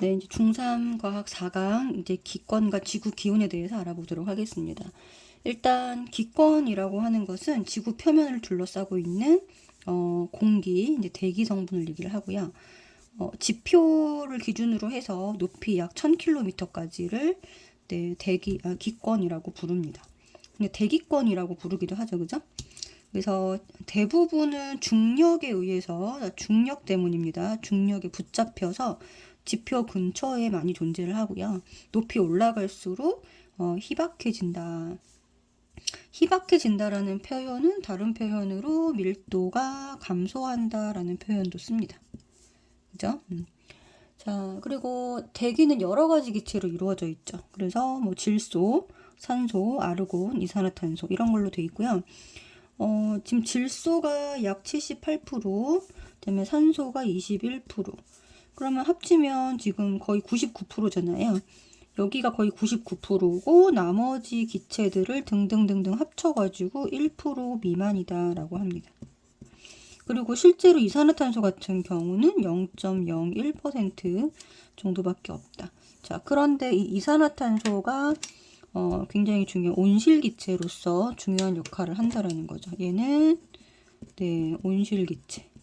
네, 이제 중3 과학 4강 이제 기권과 지구 기온에 대해서 알아보도록 하겠습니다. 일단 기권이라고 하는 것은 지구 표면을 둘러싸고 있는 어, 공기, 이제 대기 성분을 얘기를 하고요. 어, 지표를 기준으로 해서 높이 약 1000km까지를 네, 대기 아, 기권이라고 부릅니다. 근데 대기권이라고 부르기도 하죠, 그죠? 그래서 대부분은 중력에 의해서 중력 때문입니다. 중력에 붙잡혀서 지표 근처에 많이 존재를 하고요. 높이 올라갈수록 어, 희박해진다. 희박해진다라는 표현은 다른 표현으로 밀도가 감소한다라는 표현도 씁니다. 그죠? 음. 자, 그리고 대기는 여러 가지 기체로 이루어져 있죠. 그래서 뭐 질소, 산소, 아르곤, 이산화탄소 이런 걸로 돼 있고요. 어, 지금 질소가 약 78%, 그다음에 산소가 21%. 그러면 합치면 지금 거의 99%잖아요. 여기가 거의 99%고 나머지 기체들을 등등등등 합쳐가지고 1% 미만이다라고 합니다. 그리고 실제로 이산화탄소 같은 경우는 0.01% 정도밖에 없다. 자, 그런데 이 이산화탄소가 어, 굉장히 중요한 온실기체로서 중요한 역할을 한다라는 거죠. 얘는 네, 온실기체.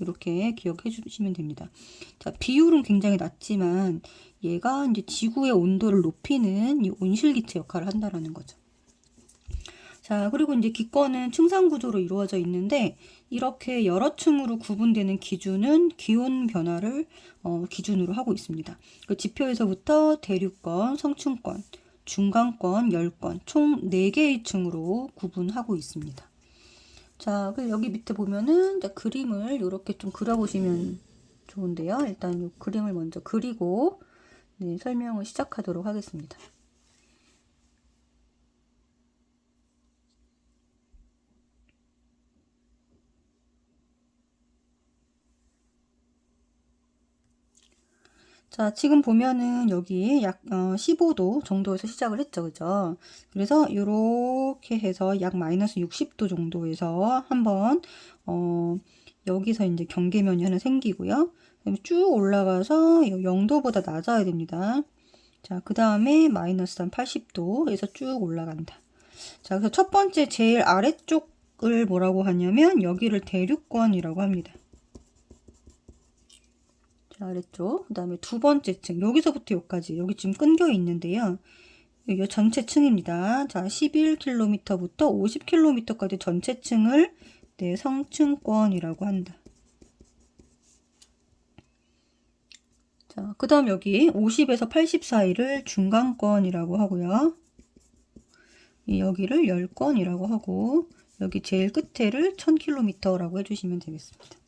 이렇게 기억해 주시면 됩니다. 자, 비율은 굉장히 낮지만 얘가 이제 지구의 온도를 높이는 이 온실기체 역할을 한다라는 거죠. 자, 그리고 이제 기권은 층상 구조로 이루어져 있는데 이렇게 여러 층으로 구분되는 기준은 기온 변화를 어, 기준으로 하고 있습니다. 그 지표에서부터 대륙권, 성층권, 중간권, 열권 총 4개의 층으로 구분하고 있습니다. 자, 그 여기 밑에 보면은 그림을 이렇게 좀 그려보시면 좋은데요. 일단 이 그림을 먼저 그리고 네, 설명을 시작하도록 하겠습니다. 자, 지금 보면은 여기 약 어, 15도 정도에서 시작을 했죠. 그죠? 그래서 이렇게 해서 약 마이너스 60도 정도에서 한번 어, 여기서 이제 경계면이 하나 생기고요. 쭉 올라가서 0도보다 낮아야 됩니다. 자, 그 다음에 마이너스 한 80도에서 쭉 올라간다. 자, 그래서 첫 번째 제일 아래쪽을 뭐라고 하냐면 여기를 대륙권이라고 합니다. 자, 아래쪽. 그 다음에 두 번째 층. 여기서부터 여기까지. 여기 지금 끊겨 있는데요. 여기 전체 층입니다. 자, 11km부터 50km까지 전체 층을 네, 성층권이라고 한다. 자, 그 다음 여기 50에서 80 사이를 중간권이라고 하고요. 여기를 열권이라고 하고, 여기 제일 끝에를 1000km라고 해주시면 되겠습니다.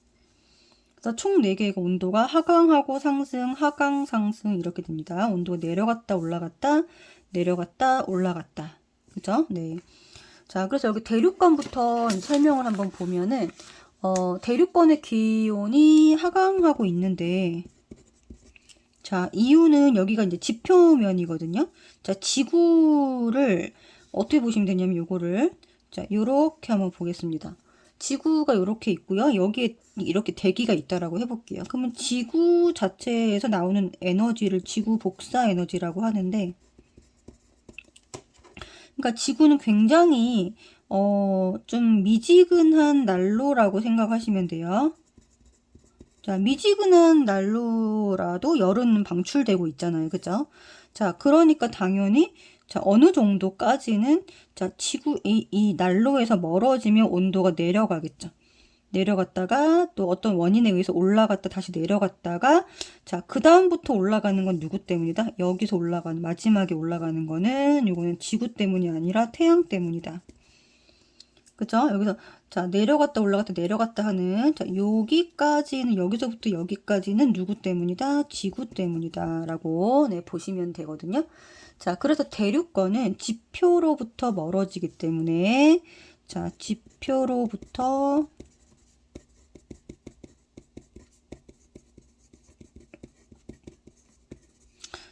그래서 총 4개의 온도가 하강하고 상승, 하강, 상승 이렇게 됩니다. 온도가 내려갔다 올라갔다, 내려갔다 올라갔다. 그죠? 네. 자, 그래서 여기 대륙권부터 설명을 한번 보면은, 어, 대륙권의 기온이 하강하고 있는데, 자, 이유는 여기가 이제 지표면이거든요. 자, 지구를 어떻게 보시면 되냐면 요거를, 자, 요렇게 한번 보겠습니다. 지구가 이렇게 있고요. 여기에 이렇게 대기가 있다라고 해볼게요. 그러면 지구 자체에서 나오는 에너지를 지구 복사 에너지라고 하는데, 그러니까 지구는 굉장히 어, 좀 미지근한 난로라고 생각하시면 돼요. 자, 미지근한 난로라도 열은 방출되고 있잖아요. 그죠? 자, 그러니까 당연히 자, 어느 정도까지는 자, 지구 이, 이 난로에서 멀어지면 온도가 내려가겠죠. 내려갔다가 또 어떤 원인에 의해서 올라갔다 다시 내려갔다가 자, 그다음부터 올라가는 건 누구 때문이다? 여기서 올라가는 마지막에 올라가는 거는 이거는 지구 때문이 아니라 태양 때문이다. 그죠? 여기서 자, 내려갔다 올라갔다 내려갔다 하는 자, 여기까지는 여기서부터 여기까지는 누구 때문이다? 지구 때문이다라고 네, 보시면 되거든요. 자, 그래서 대륙권은 지표로부터 멀어지기 때문에 자, 지표로부터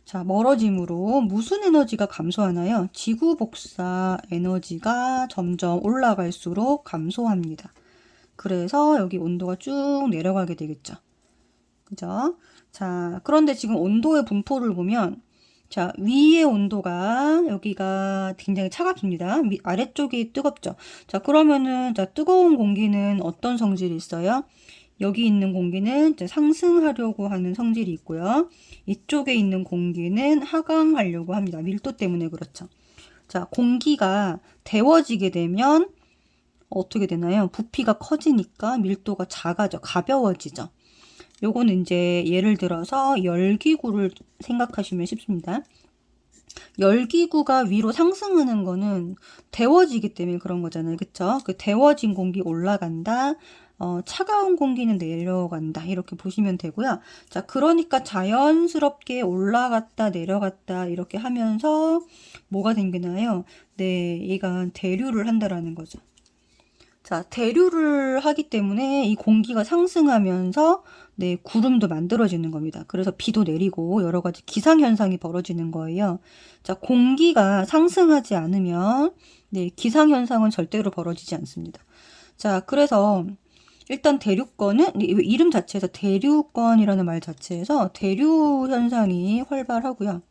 자, 멀어짐으로 무슨 에너지가 감소하나요? 지구 복사 에너지가 점점 올라갈수록 감소합니다. 그래서 여기 온도가 쭉 내려가게 되겠죠. 그죠? 자, 그런데 지금 온도의 분포를 보면 자, 위의 온도가 여기가 굉장히 차갑습니다. 위, 아래쪽이 뜨겁죠. 자, 그러면은 자, 뜨거운 공기는 어떤 성질이 있어요? 여기 있는 공기는 이제 상승하려고 하는 성질이 있고요. 이쪽에 있는 공기는 하강하려고 합니다. 밀도 때문에 그렇죠. 자, 공기가 데워지게 되면 어떻게 되나요? 부피가 커지니까 밀도가 작아져, 가벼워지죠. 요거는 이제 예를 들어서 열기구를 생각하시면 쉽습니다. 열기구가 위로 상승하는 거는 데워지기 때문에 그런 거잖아요. 그쵸? 그 데워진 공기 올라간다. 어, 차가운 공기는 내려간다. 이렇게 보시면 되고요. 자, 그러니까 자연스럽게 올라갔다 내려갔다 이렇게 하면서 뭐가 생기나요? 네, 얘가 대류를 한다라는 거죠. 자, 대류를 하기 때문에 이 공기가 상승하면서 네, 구름도 만들어지는 겁니다. 그래서 비도 내리고 여러 가지 기상 현상이 벌어지는 거예요. 자, 공기가 상승하지 않으면 네, 기상 현상은 절대로 벌어지지 않습니다. 자, 그래서 일단 대류권은 이름 자체에서 대류권이라는 말 자체에서 대류 현상이 활발하고요.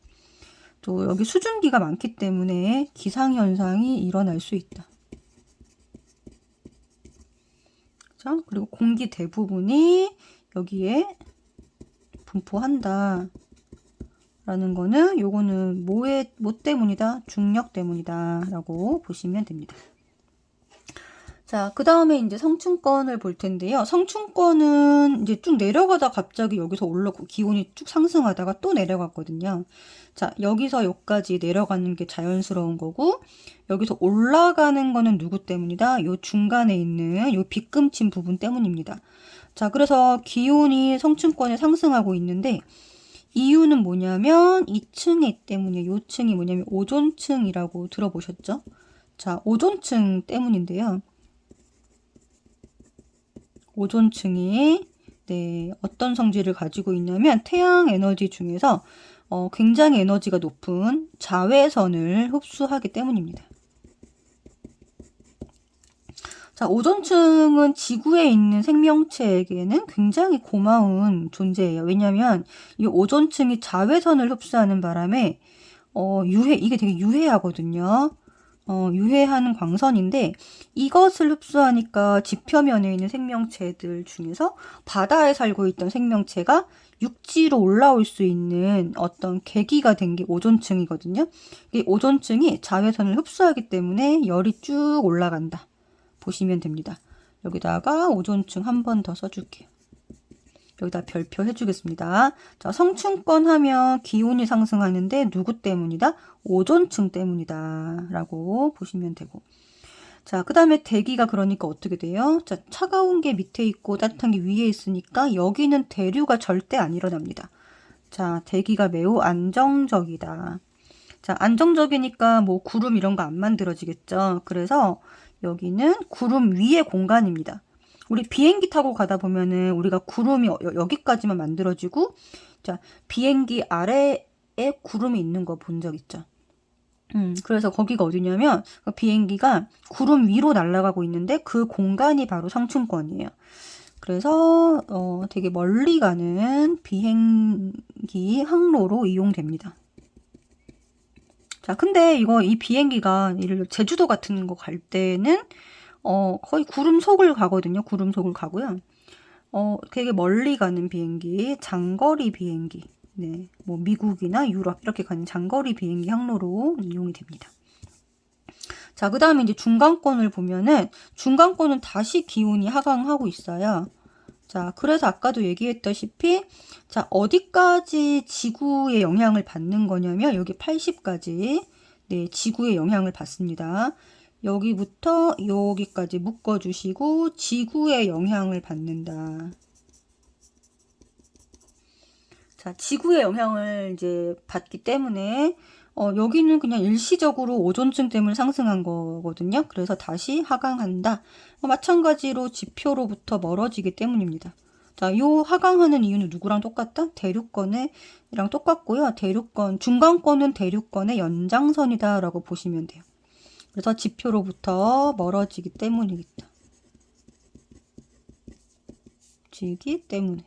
또 여기 수증기가 많기 때문에 기상 현상이 일어날 수 있다. 자, 그리고 공기 대부분이 여기에 분포한다. 라는 거는 요거는 뭐의 뭐 때문이다? 중력 때문이다. 라고 보시면 됩니다. 자, 그 다음에 이제 성층권을 볼 텐데요. 성층권은 이제 쭉 내려가다 갑자기 여기서 올라고 기온이 쭉 상승하다가 또 내려갔거든요. 자, 여기서 여기까지 내려가는 게 자연스러운 거고, 여기서 올라가는 거는 누구 때문이다? 요 중간에 있는 요 빗금친 부분 때문입니다. 자, 그래서 기온이 성층권에 상승하고 있는데, 이유는 뭐냐면 2층에 때문이에요. 요 층이 뭐냐면 오존층이라고 들어보셨죠? 자, 오존층 때문인데요. 오존층이 네, 어떤 성질을 가지고 있냐면 태양 에너지 중에서 어, 굉장히 에너지가 높은 자외선을 흡수하기 때문입니다. 자, 오존층은 지구에 있는 생명체에게는 굉장히 고마운 존재예요. 왜냐하면 이 오존층이 자외선을 흡수하는 바람에 어, 유해 이게 되게 유해하거든요. 어, 유해한 광선인데 이것을 흡수하니까 지표면에 있는 생명체들 중에서 바다에 살고 있던 생명체가 육지로 올라올 수 있는 어떤 계기가 된 게 오존층이거든요. 이 오존층이 자외선을 흡수하기 때문에 열이 쭉 올라간다. 보시면 됩니다. 여기다가 오존층 한 번 더 써줄게요. 여기다 별표 해주겠습니다. 자, 성층권 하면 기온이 상승하는데 누구 때문이다? 오존층 때문이다. 라고 보시면 되고. 자, 그 다음에 대기가 그러니까 어떻게 돼요? 자, 차가운 게 밑에 있고 따뜻한 게 위에 있으니까 여기는 대류가 절대 안 일어납니다. 자, 대기가 매우 안정적이다. 자, 안정적이니까 뭐 구름 이런 거 안 만들어지겠죠. 그래서 여기는 구름 위의 공간입니다. 우리 비행기 타고 가다 보면은 우리가 구름이 여, 기까지만 만들어지고 자 비행기 아래에 구름이 있는 거 본 적 있죠. 음, 그래서 거기가 어디냐면 그 비행기가 구름 위로 날아가고 있는데 그 공간이 바로 성층권이에요. 그래서 어, 되게 멀리 가는 비행기 항로로 이용됩니다. 자, 근데 이거 이 비행기가 예를 들어 제주도 같은 거 갈 때는 어, 거의 구름 속을 가거든요. 구름 속을 가고요. 어, 되게 멀리 가는 비행기, 장거리 비행기. 네, 뭐 미국이나 유럽 이렇게 가는 장거리 비행기 항로로 이용이 됩니다. 자, 그 다음에 이제 중간권을 보면은 중간권은 다시 기온이 하강하고 있어요. 자, 그래서 아까도 얘기했다시피 자, 어디까지 지구의 영향을 받는 거냐면 여기 80까지 네, 지구의 영향을 받습니다. 여기부터 여기까지 묶어주시고 지구의 영향을 받는다. 자, 지구의 영향을 이제 받기 때문에 어, 여기는 그냥 일시적으로 오존층 때문에 상승한 거거든요. 그래서 다시 하강한다. 어, 마찬가지로 지표로부터 멀어지기 때문입니다. 자, 요 하강하는 이유는 누구랑 똑같다? 대륙권이랑 똑같고요. 대륙권, 중간권은 대륙권의 연장선이다라고 보시면 돼요. 그래서 지표로부터 멀어지기 때문이겠다. 지기 때문에.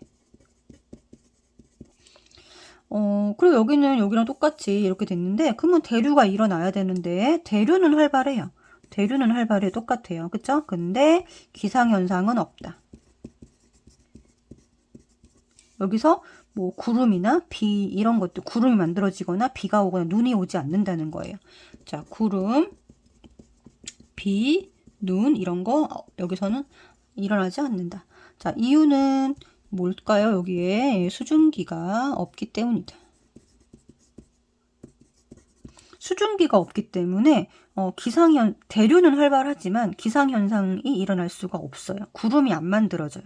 어, 그리고 여기는 여기랑 똑같이 이렇게 됐는데, 그러면 대류가 일어나야 되는데, 대류는 활발해요. 대류는 활발해 똑같아요. 그쵸? 근데 기상현상은 없다. 여기서 뭐 구름이나 비 이런 것도 구름이 만들어지거나 비가 오거나 눈이 오지 않는다는 거예요. 자, 구름, 비, 눈 이런 거 어, 여기서는 일어나지 않는다. 자, 이유는 뭘까요? 여기에 수증기가 없기 때문이다. 수증기가 없기 때문에 어, 기상현 대류는 활발하지만 기상 현상이 일어날 수가 없어요. 구름이 안 만들어져요.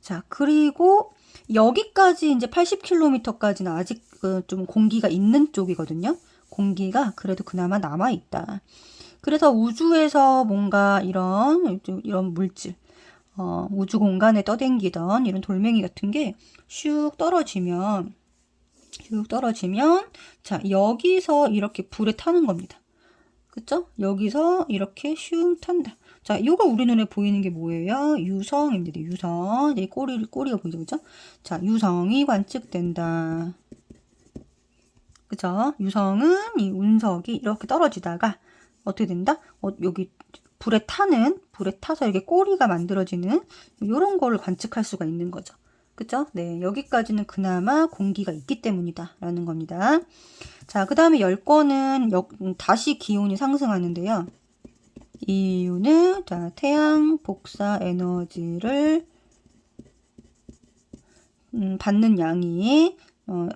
자, 그리고 여기까지 이제 80km까지는 아직 그좀 공기가 있는 쪽이거든요. 공기가 그래도 그나마 남아 있다. 그래서 우주에서 뭔가 이런 이런 물질, 어, 우주 공간에 떠댕기던 이런 돌멩이 같은 게 슉 떨어지면 슉 떨어지면 자 여기서 이렇게 불에 타는 겁니다. 그쵸? 여기서 이렇게 슝 탄다. 자, 이거 우리 눈에 보이는 게 뭐예요? 유성입니다. 유성. 이 꼬리, 꼬리가 보이죠? 그죠? 자, 유성이 관측된다. 그죠? 유성은 이 운석이 이렇게 떨어지다가 어떻게 된다? 어, 여기 불에 타는, 불에 타서 이렇게 꼬리가 만들어지는 이런 거를 관측할 수가 있는 거죠. 그죠? 네, 여기까지는 그나마 공기가 있기 때문이다. 라는 겁니다. 자, 그 다음에 열권은 다시 기온이 상승하는데요. 이유는, 자, 태양 복사 에너지를 음, 받는 양이, 어,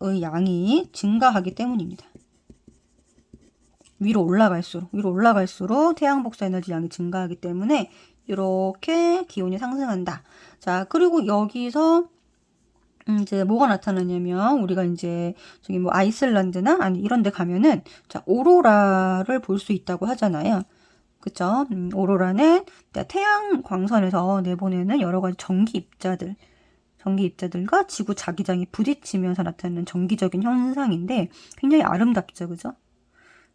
의 양이 증가하기 때문입니다. 위로 올라갈수록, 위로 올라갈수록 태양 복사 에너지 양이 증가하기 때문에 이렇게 기온이 상승한다. 자, 그리고 여기서 음, 이제 뭐가 나타나냐면 우리가 이제 저기 뭐 아이슬란드나 아니 이런 데 가면은 자, 오로라를 볼 수 있다고 하잖아요. 그쵸? 음, 오로라는 태양 광선에서 내보내는 여러 가지 전기 입자들 전기 입자들과 지구 자기장이 부딪히면서 나타나는 정기적인 현상인데 굉장히 아름답죠. 그죠?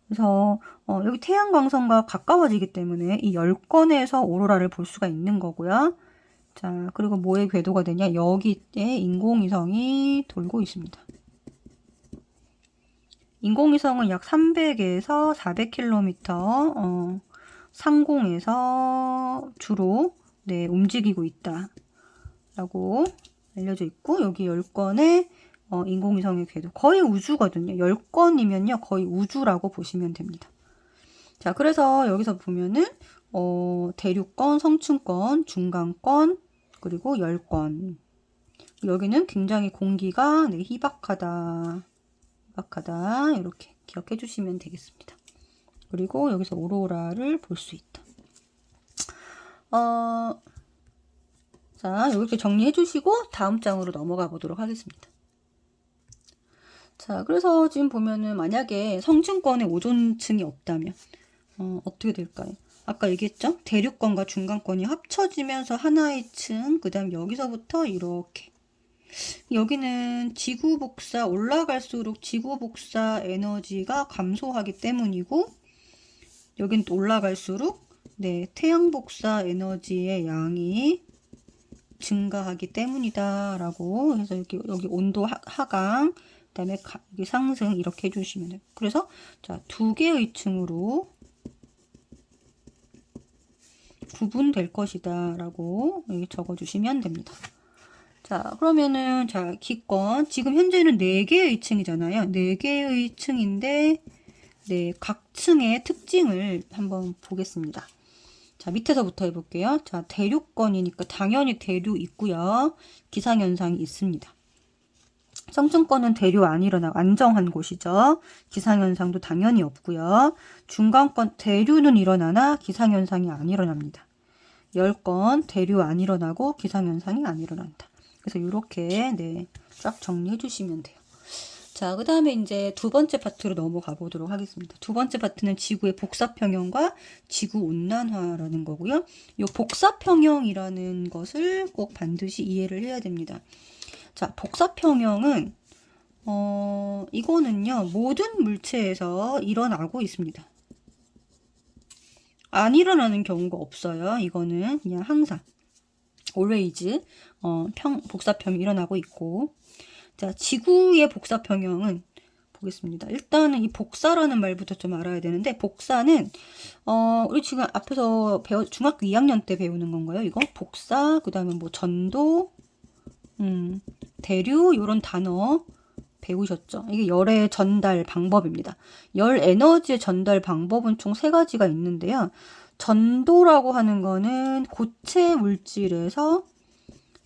그래서 어, 여기 태양광선과 가까워지기 때문에 이 열권에서 오로라를 볼 수가 있는 거고요. 자, 그리고 뭐의 궤도가 되냐? 여기에 인공위성이 돌고 있습니다. 인공위성은 약 300에서 400km 어, 상공에서 주로 네, 움직이고 있다라고 알려져 있고 여기 열권에 어, 인공위성의 궤도. 거의 우주거든요. 10건이면요. 거의 우주라고 보시면 됩니다. 자, 그래서 여기서 보면은, 어, 대륙권, 성층권, 중간권, 그리고 10건. 여기는 굉장히 공기가 네, 희박하다. 희박하다. 이렇게 기억해 주시면 되겠습니다. 그리고 여기서 오로라를 볼 수 있다. 어, 자, 이렇게 정리해 주시고 다음 장으로 넘어가 보도록 하겠습니다. 자, 그래서 지금 보면은 만약에 성층권에 오존층이 없다면 어, 어떻게 될까요? 아까 얘기했죠? 대륙권과 중간권이 합쳐지면서 하나의 층, 그 다음 여기서부터 이렇게 여기는 지구 복사 올라갈수록 지구 복사 에너지가 감소하기 때문이고 여긴 또 올라갈수록 네, 태양 복사 에너지의 양이 증가하기 때문이다라고 해서 여기 여기 온도 하강 그 다음에 여기 상승 이렇게 해주시면 돼요. 그래서 자 두 개의 층으로 구분될 것이다 라고 여기 적어주시면 됩니다. 자 그러면은 자 기권 지금 현재는 네 개의 층이잖아요. 네 개의 층인데 네, 각 층의 특징을 한번 보겠습니다. 자, 밑에서부터 해볼게요. 자, 대륙권이니까 당연히 대류 있고요. 기상현상이 있습니다. 성층권은 대류 안 일어나 안정한 곳이죠. 기상현상도 당연히 없고요. 중간권 대류는 일어나나 기상현상이 안 일어납니다. 10건 대류 안 일어나고 기상현상이 안 일어난다. 그래서 이렇게 네, 쫙 정리해 주시면 돼요. 자, 그 다음에 이제 두 번째 파트로 넘어가 보도록 하겠습니다. 두 번째 파트는 지구의 복사평형과 지구 온난화라는 거고요. 이 복사평형이라는 것을 꼭 반드시 이해를 해야 됩니다. 자, 복사평형은 어, 이거는요, 모든 물체에서 일어나고 있습니다. 안 일어나는 경우가 없어요. 이거는 그냥 항상 always 어, 평 복사평이 일어나고 있고 자, 지구의 복사 평형은 보겠습니다. 일단은 이 복사라는 말부터 좀 알아야 되는데 복사는 어 우리 지금 앞에서 배워 중학교 2학년 때 배우는 건가요? 이거 복사 그다음에 뭐 전도 음 대류 요런 단어 배우셨죠? 이게 열의 전달 방법입니다. 열 에너지의 전달 방법은 총 세 가지가 있는데요. 전도라고 하는 거는 고체 물질에서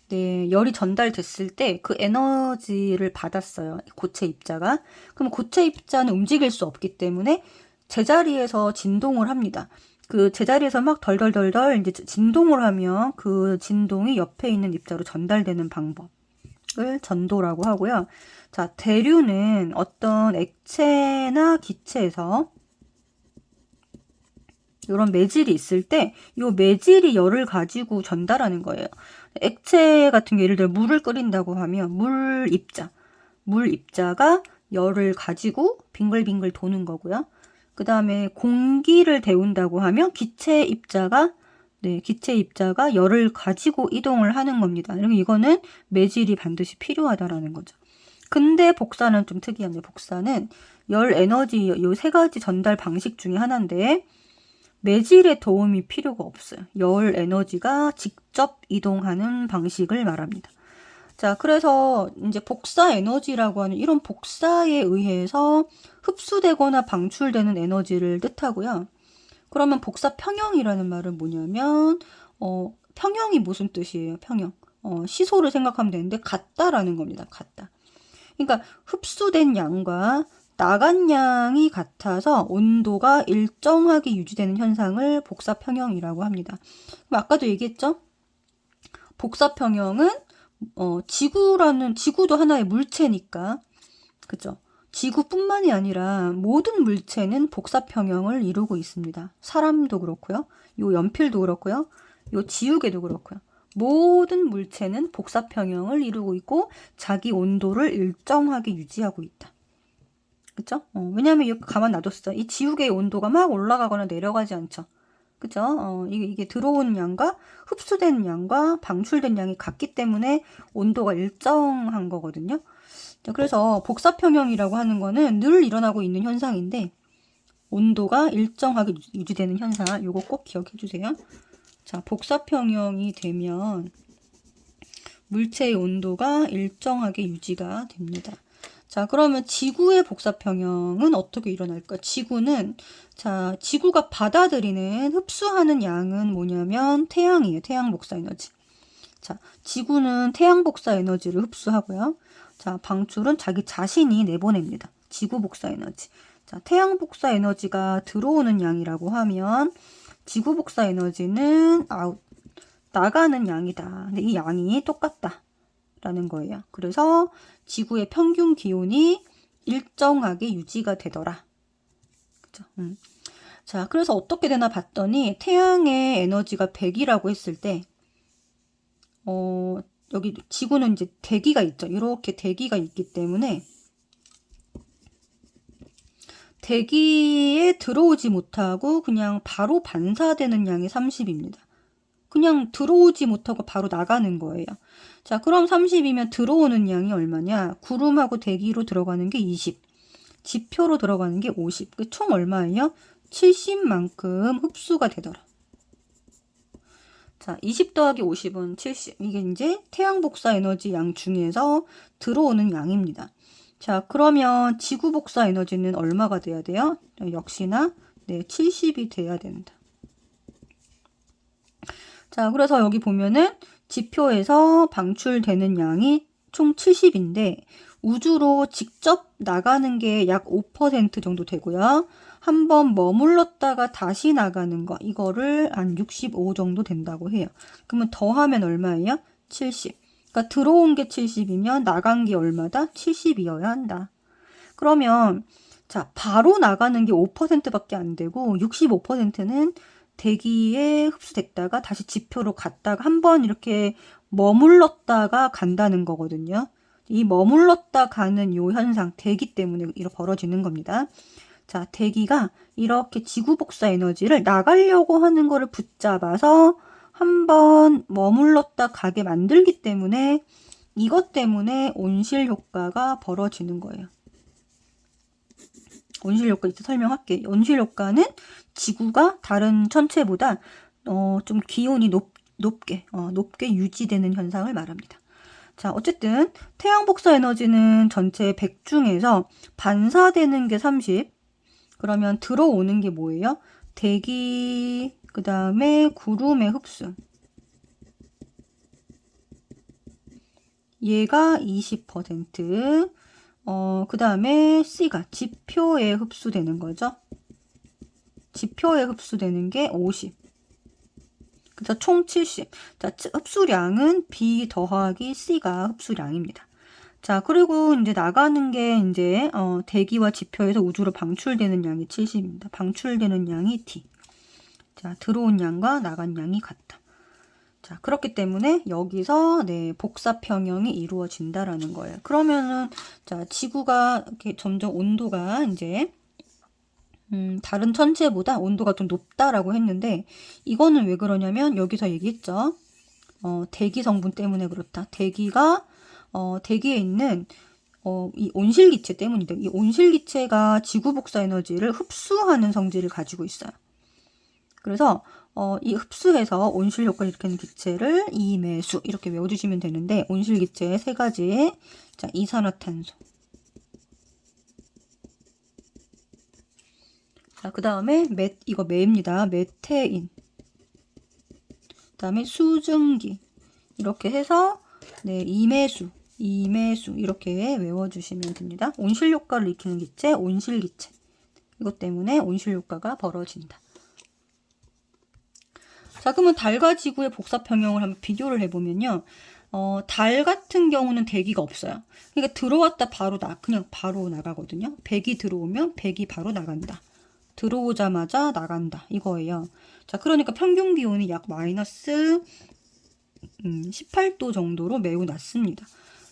네, 열이 전달됐을 때 그 에너지를 받았어요. 고체 입자가. 그럼 고체 입자는 움직일 수 없기 때문에 제자리에서 진동을 합니다. 그 제자리에서 막 덜덜덜덜 이제 진동을 하면 그 진동이 옆에 있는 입자로 전달되는 방법을 전도라고 하고요. 자, 대류는 어떤 액체나 기체에서 이런 매질이 있을 때 이 매질이 열을 가지고 전달하는 거예요. 액체 같은 게 예를 들어 물을 끓인다고 하면 물 입자, 물 입자가 열을 가지고 빙글빙글 도는 거고요. 그 다음에 공기를 데운다고 하면 기체 입자가 네, 기체 입자가 열을 가지고 이동을 하는 겁니다. 그리고 이거는 매질이 반드시 필요하다라는 거죠. 근데 복사는 좀 특이합니다. 복사는 열 에너지 요 세 가지 전달 방식 중에 하나인데 매질의 도움이 필요가 없어요. 열 에너지가 직접 이동하는 방식을 말합니다. 자, 그래서 이제 복사 에너지라고 하는 이런 복사에 의해서 흡수되거나 방출되는 에너지를 뜻하고요. 그러면 복사 평형이라는 말은 뭐냐면, 어, 평형이 무슨 뜻이에요? 평형. 어, 시소를 생각하면 되는데, 같다라는 겁니다. 같다. 그러니까 흡수된 양과 나간 양이 같아서 온도가 일정하게 유지되는 현상을 복사평형이라고 합니다. 아까도 얘기했죠? 복사평형은 어, 지구라는 지구도 하나의 물체니까 그죠? 지구뿐만이 아니라 모든 물체는 복사 평형을 이루고 있습니다. 사람도 그렇고요. 요 연필도 그렇고요. 요 지우개도 그렇고요. 모든 물체는 복사 평형을 이루고 있고 자기 온도를 일정하게 유지하고 있다. 그쵸? 어, 왜냐면 이거 가만 놔뒀어. 이 지우개의 온도가 막 올라가거나 내려가지 않죠. 그죠? 어, 이게, 이게 들어오는 양과 흡수된 양과 방출된 양이 같기 때문에 온도가 일정한 거거든요. 자, 그래서 복사평형이라고 하는 거는 늘 일어나고 있는 현상인데 온도가 일정하게 유지되는 현상 요거 꼭 기억해 주세요. 자, 복사평형이 되면 물체의 온도가 일정하게 유지가 됩니다. 자, 그러면 지구의 복사평형은 어떻게 일어날까? 지구는, 자, 지구가 받아들이는, 흡수하는 양은 뭐냐면 태양이에요. 태양 복사 에너지. 자, 지구는 태양 복사 에너지를 흡수하고요. 자, 방출은 자기 자신이 내보냅니다. 지구 복사 에너지. 자, 태양 복사 에너지가 들어오는 양이라고 하면 지구 복사 에너지는 아웃, 나가는 양이다. 근데 이 양이 똑같다. 라는 거예요. 그래서 지구의 평균 기온이 일정하게 유지가 되더라. 그죠? 음. 자, 그래서 어떻게 되나 봤더니 태양의 에너지가 100이라고 했을 때, 어, 여기 지구는 이제 대기가 있죠. 이렇게 대기가 있기 때문에 대기에 들어오지 못하고 그냥 바로 반사되는 양이 30입니다. 그냥 들어오지 못하고 바로 나가는 거예요. 자, 그럼 30이면 들어오는 양이 얼마냐? 구름하고 대기로 들어가는 게 20. 지표로 들어가는 게 50. 그 총 얼마예요? 70만큼 흡수가 되더라. 자, 20 더하기 50은 70. 이게 이제 태양 복사 에너지 양 중에서 들어오는 양입니다. 자, 그러면 지구 복사 에너지는 얼마가 돼야 돼요? 역시나 네, 70이 돼야 된다. 자, 그래서 여기 보면은 지표에서 방출되는 양이 총 70인데 우주로 직접 나가는 게 약 5% 정도 되고요. 한 번 머물렀다가 다시 나가는 거 이거를 한 65 정도 된다고 해요. 그러면 더하면 얼마예요? 70. 그러니까 들어온 게 70이면 나간 게 얼마다? 70이어야 한다. 그러면 자, 바로 나가는 게 5%밖에 안 되고 65%는 대기에 흡수됐다가 다시 지표로 갔다가 한 번 이렇게 머물렀다가 간다는 거거든요. 이 머물렀다 가는 요 현상, 대기 때문에 이렇게 벌어지는 겁니다. 자, 대기가 이렇게 지구 복사 에너지를 나가려고 하는 거를 붙잡아서 한 번 머물렀다 가게 만들기 때문에 이것 때문에 온실 효과가 벌어지는 거예요. 온실 효과 이제 설명할게. 온실 효과는 지구가 다른 천체보다 어, 좀 기온이 높, 높게 어, 높게 유지되는 현상을 말합니다. 자, 어쨌든 태양 복사 에너지는 전체 100 중에서 반사되는 게 30. 그러면 들어오는 게 뭐예요? 대기 그 다음에 구름의 흡수. 얘가 20%. 어, 그 다음에 C가 지표에 흡수되는 거죠. 지표에 흡수되는 게 50. 그래서 총 70. 자, 흡수량은 B 더하기 C가 흡수량입니다. 자, 그리고 이제 나가는 게 이제 어, 대기와 지표에서 우주로 방출되는 양이 70입니다. 방출되는 양이 D. 자, 들어온 양과 나간 양이 같다. 자, 그렇기 때문에 여기서 네, 복사 평형이 이루어진다라는 거예요. 그러면은 자, 지구가 이렇게 점점 온도가 이제 음, 다른 천체보다 온도가 좀 높다라고 했는데 이거는 왜 그러냐면 여기서 얘기했죠. 어, 대기 성분 때문에 그렇다. 대기가 어, 대기에 있는 어, 이 온실기체 때문이다. 이 온실기체가 지구 복사 에너지를 흡수하는 성질을 가지고 있어요. 그래서 어, 이 흡수해서 온실 효과를 일으키는 기체를 이매수 이렇게 외워주시면 되는데 온실 기체의 세 가지. 자 이산화탄소. 자그 다음에 메 이거 매입니다. 메테인. 그 다음에 수증기. 이렇게 해서 네 이매수 이매수 이렇게 외워주시면 됩니다. 온실 효과를 일으키는 기체 온실 기체. 이것 때문에 온실 효과가 벌어진다. 자, 그러면 달과 지구의 복사 평형을 한번 비교를 해보면요. 어, 달 같은 경우는 대기가 없어요. 그러니까 들어왔다 바로 나, 그냥 바로 나가거든요. 100이 들어오면 100이 바로 나간다. 들어오자마자 나간다. 이거예요. 자, 그러니까 평균 기온이 약 마이너스 음, 18도 정도로 매우 낮습니다.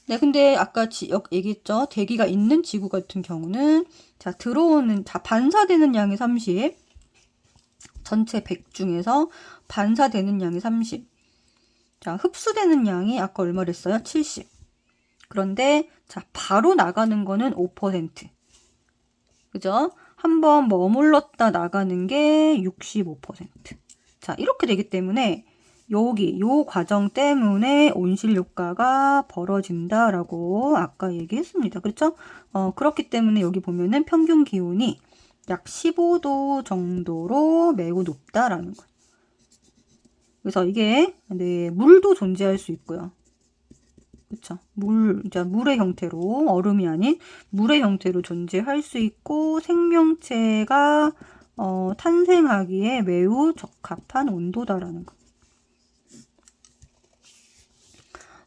네, 근데 아까 지, 얘기했죠. 대기가 있는 지구 같은 경우는 자, 들어오는 자, 반사되는 양이 30, 전체 100 중에서 반사되는 양이 30. 자, 흡수되는 양이 아까 얼마를 했어요? 70. 그런데 자, 바로 나가는 거는 5%. 그죠? 한번 머물렀다 나가는 게 65%. 자, 이렇게 되기 때문에 여기 요 과정 때문에 온실 효과가 벌어진다라고 아까 얘기했습니다. 그렇죠? 어, 그렇기 때문에 여기 보면은 평균 기온이 약 15도 정도로 매우 높다라는 거예요. 그래서 이게 네, 물도 존재할 수 있고요. 그쵸? 물, 이제 물의 형태로, 얼음이 아닌 물의 형태로 존재할 수 있고, 생명체가, 어, 탄생하기에 매우 적합한 온도다라는 거.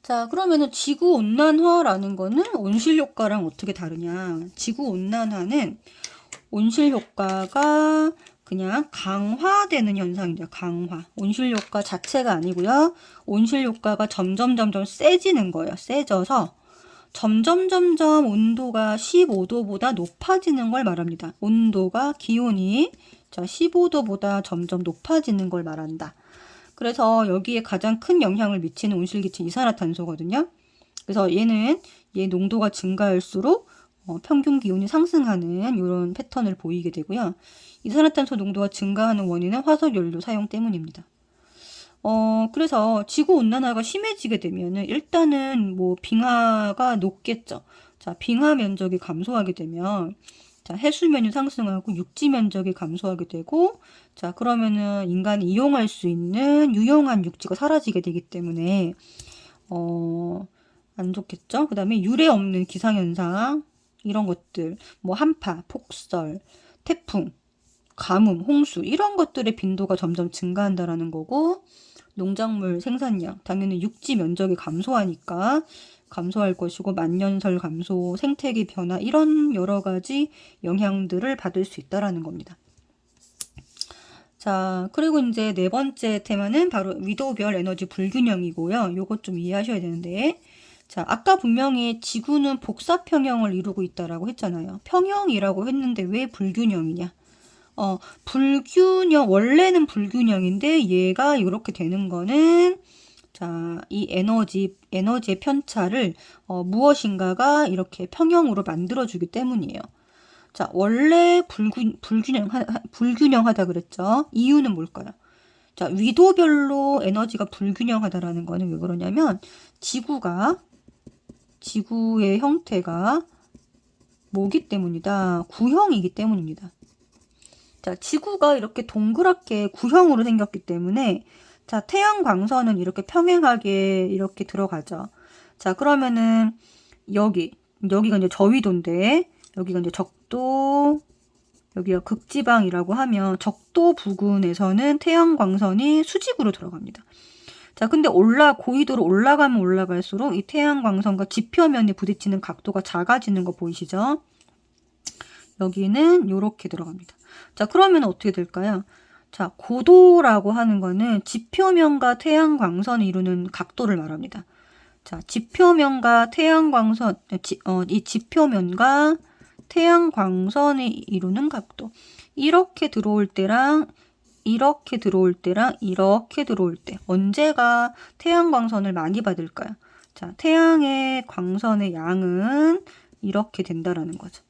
자, 그러면은 지구 온난화라는 거는 온실 효과랑 어떻게 다르냐. 지구 온난화는 온실 효과가 그냥 강화되는 현상이죠. 강화. 온실 효과 자체가 아니고요. 온실 효과가 점점 점점 세지는 거예요. 세져서 점점 점점 온도가 15도보다 높아지는 걸 말합니다. 온도가 기온이 자 15도보다 점점 높아지는 걸 말한다. 그래서 여기에 가장 큰 영향을 미치는 온실기체 이산화탄소거든요. 그래서 얘는 얘 농도가 증가할수록 어, 평균 기온이 상승하는 이런 패턴을 보이게 되고요. 이산화탄소 농도가 증가하는 원인은 화석연료 사용 때문입니다. 어, 그래서 지구 온난화가 심해지게 되면은 일단은 뭐 빙하가 녹겠죠. 자, 빙하 면적이 감소하게 되면 자, 해수면이 상승하고 육지 면적이 감소하게 되고 자, 그러면은 인간이 이용할 수 있는 유용한 육지가 사라지게 되기 때문에 어, 안 좋겠죠. 그 다음에 유례 없는 기상 현상 이런 것들, 뭐 한파, 폭설, 태풍, 가뭄, 홍수 이런 것들의 빈도가 점점 증가한다라는 거고 농작물 생산량 당연히 육지 면적이 감소하니까 감소할 것이고 만년설 감소, 생태계 변화 이런 여러 가지 영향들을 받을 수 있다라는 겁니다. 자, 그리고 이제 네 번째 테마는 바로 위도별 에너지 불균형이고요. 요것 좀 이해하셔야 되는데 자, 아까 분명히 지구는 복사 평형을 이루고 있다라고 했잖아요. 평형이라고 했는데 왜 불균형이냐? 어, 불균형 원래는 불균형인데 얘가 이렇게 되는 거는 자, 자, 이 에너지, 에너지의 편차를 어, 무엇인가가 이렇게 평형으로 만들어주기 때문이에요. 자, 원래 불균, 불균형, 불균형하다 그랬죠? 이유는 뭘까요? 자, 위도별로 에너지가 불균형하다라는 거는 왜 그러냐면, 지구가, 지구의 형태가 뭐기 때문이다? 구형이기 때문입니다. 자, 지구가 이렇게 동그랗게 구형으로 생겼기 때문에, 자, 태양 광선은 이렇게 평행하게 이렇게 들어가죠. 자, 그러면은, 여기, 여기가 이제 저위도인데, 여기가 이제 적도, 여기가 극지방이라고 하면 적도 부근에서는 태양 광선이 수직으로 들어갑니다. 자, 근데 올라 고위도로 올라가면 올라갈수록 이 태양 광선과 지표면에 부딪히는 각도가 작아지는 거 보이시죠? 여기는 이렇게 들어갑니다. 자, 그러면 어떻게 될까요? 자, 고도라고 하는 거는 지표면과 태양 광선이 이루는 각도를 말합니다. 자, 지표면과 태양 광선, 어, 이 지표면과 태양 광선이 이루는 각도. 이렇게 들어올 때랑 이렇게 들어올 때랑 이렇게 들어올 때 언제가 태양 광선을 많이 받을까요? 자, 태양의 광선의 양은 이렇게 된다라는 거죠.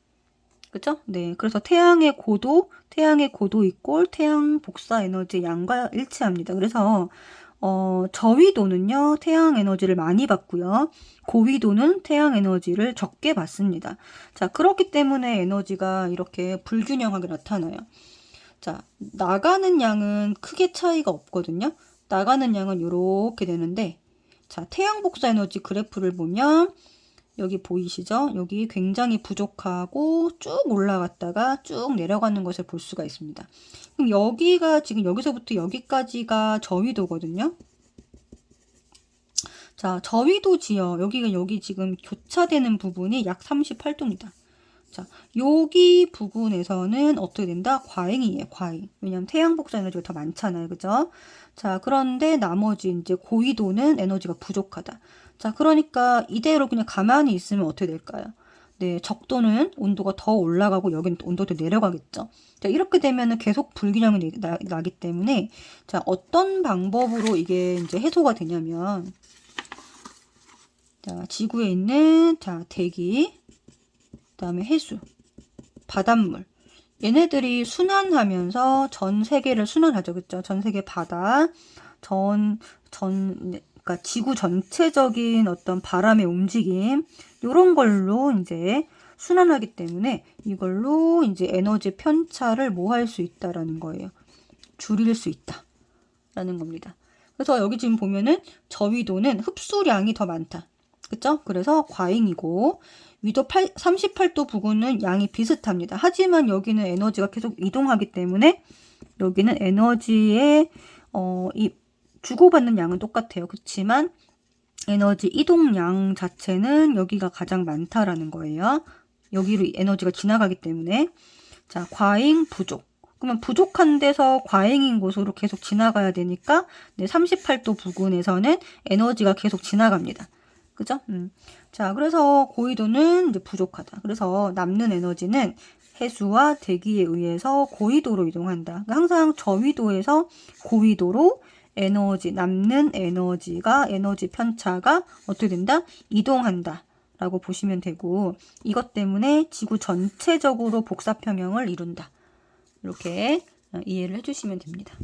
그죠? 네. 그래서 태양의 고도, 태양의 고도 이꼴 태양 복사 에너지 양과 일치합니다. 그래서 어, 저위도는요, 태양 에너지를 많이 받고요. 고위도는 태양 에너지를 적게 받습니다. 자, 그렇기 때문에 에너지가 이렇게 불균형하게 나타나요. 자, 나가는 양은 크게 차이가 없거든요. 나가는 양은 이렇게 되는데, 자, 태양 복사 에너지 그래프를 보면, 여기 보이시죠? 여기 굉장히 부족하고 쭉 올라갔다가 쭉 내려가는 것을 볼 수가 있습니다. 그럼 여기가 지금 여기서부터 여기까지가 저위도거든요. 자, 저위도 지역, 여기가 여기 지금 교차되는 부분이 약 38도입니다. 자, 여기 부분에서는 어떻게 된다? 과잉이에요, 과잉. 왜냐면 태양 복사 에너지가 더 많잖아요. 그죠? 자, 그런데 나머지 이제 고위도는 에너지가 부족하다. 자, 그러니까 이대로 그냥 가만히 있으면 어떻게 될까요? 네, 적도는 온도가 더 올라가고 여기는 온도도 내려가겠죠. 자, 이렇게 되면은 계속 불균형이 나, 나기 때문에 자, 어떤 방법으로 이게 이제 해소가 되냐면 자, 지구에 있는 자, 대기 그다음에 해수, 바닷물 얘네들이 순환하면서 전 세계를 순환하죠. 그죠? 전 세계 바다, 전, 전, 그러니까 지구 전체적인 어떤 바람의 움직임 이런 걸로 이제 순환하기 때문에 이걸로 이제 에너지 편차를 뭐 할 수 있다라는 거예요. 줄일 수 있다라는 겁니다. 그래서 여기 지금 보면은 저위도는 흡수량이 더 많다. 그쵸? 그래서 과잉이고 위도 8, 38도 부근은 양이 비슷합니다. 하지만 여기는 에너지가 계속 이동하기 때문에 여기는 에너지의 어, 이 주고받는 양은 똑같아요. 그렇지만 에너지 이동량 자체는 여기가 가장 많다라는 거예요. 여기로 에너지가 지나가기 때문에 자 과잉 부족 그러면 부족한 데서 과잉인 곳으로 계속 지나가야 되니까 네, 38도 부근에서는 에너지가 계속 지나갑니다. 그죠? 음. 자, 그래서 고위도는 이제 부족하다. 그래서 남는 에너지는 해수와 대기에 의해서 고위도로 이동한다. 그러니까 항상 저위도에서 고위도로 에너지, 남는 에너지가, 에너지 편차가 어떻게 된다? 이동한다. 라고 보시면 되고, 이것 때문에 지구 전체적으로 복사평형을 이룬다. 이렇게 어, 이해를 해주시면 됩니다.